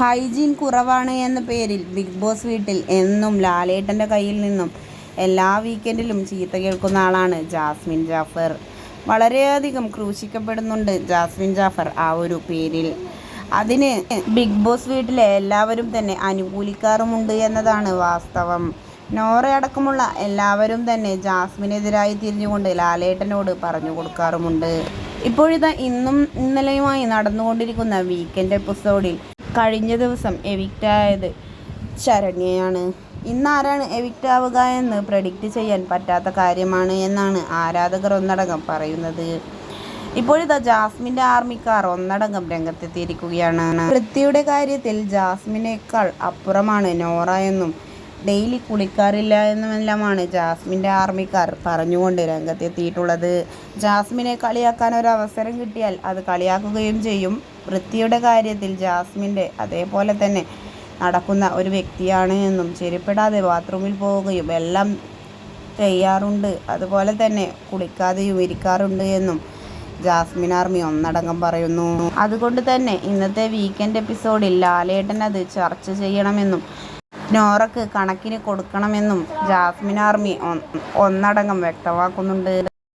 Hygiene കുറവാണ് എന്ന പേരിൽ ബിഗ് ബോസ് വീട്ടിൽ എന്നും ലാലേട്ടന്റെ കയ്യിൽ നിന്നും എല്ലാ വീക്കെൻഡിലും ചീത്ത കേൾക്കുന്ന ആളാണ് ജാസ്മിൻ ജാഫർ. വളരെയധികം ക്രൂശിക്കപ്പെടുന്നുണ്ട് ജാസ്മിൻ ജാഫർ ആ ഒരു പേരിൽ. അതിന് ബിഗ് ബോസ് വീട്ടിലെ എല്ലാവരും തന്നെ അനുകൂലിക്കാറുമുണ്ട് എന്നതാണ് വാസ്തവം. നോറ അടക്കമുള്ള എല്ലാവരും തന്നെ ജാസ്മിനെതിരായി തിരിഞ്ഞുകൊണ്ട് ലാലേട്ടനോട് പറഞ്ഞു കൊടുക്കാറുമുണ്ട്. ഇപ്പോഴിതാ ഇന്നും ഇന്നലെയുമായി നടന്നുകൊണ്ടിരിക്കുന്ന വീക്കെൻഡ് എപ്പിസോഡിൽ കഴിഞ്ഞ ദിവസം എവിക്റ്റ് ആയത് ശരണ്യയാണ്. ഇന്ന് ആരാണ് എവിക്റ്റ് ആവുക എന്ന് പ്രഡിക്റ്റ് ചെയ്യാൻ പറ്റാത്ത കാര്യമാണ് എന്നാണ് ആരാധകർ ഒന്നടങ്കം പറയുന്നത്. ഇപ്പോഴിതാ ജാസ്മിന്റെ ആർമിക്കാർ ഒന്നടങ്കം രംഗത്തെത്തിയിരിക്കുകയാണ്. വൃത്തിയുടെ കാര്യത്തിൽ ജാസ്മിനേക്കാൾ അപ്പുറമാണ് നോറ എന്നും ഡെയിലി കുളിക്കാറില്ല എന്നുമെല്ലാമാണ് ജാസ്മിന്റെ ആർമിക്കാർ പറഞ്ഞുകൊണ്ട് രംഗത്തെത്തിയിട്ടുള്ളത്. ജാസ്മിനെ കളിയാക്കാൻ ഒരു അവസരം കിട്ടിയാൽ അത് കളിയാക്കുകയും ചെയ്യും. വൃത്തിയുടെ കാര്യത്തിൽ ജാസ്മിന്റെ അതേപോലെ തന്നെ നടക്കുന്ന ഒരു വ്യക്തിയാണ് എന്നും ചെരുപ്പിടാതെ ബാത്റൂമിൽ പോവുകയും എല്ലാം ചെയ്യാറുണ്ട് അതുപോലെ തന്നെ കുളിക്കാതെയും ഇരിക്കാറുണ്ട് എന്നും ജാസ്മിൻ ആർമി ഒന്നടങ്കം പറയുന്നു. അതുകൊണ്ട് തന്നെ ഇന്നത്തെ വീക്കെൻഡ് എപ്പിസോഡിൽ ലാലേട്ടൻ അത് ചർച്ച ചെയ്യണമെന്നും നോറക്ക് കണക്കിന് കൊടുക്കണമെന്നും ജാസ്മിൻ ആർമി ഒന്നടങ്കം വ്യക്തമാക്കുന്നുണ്ട്.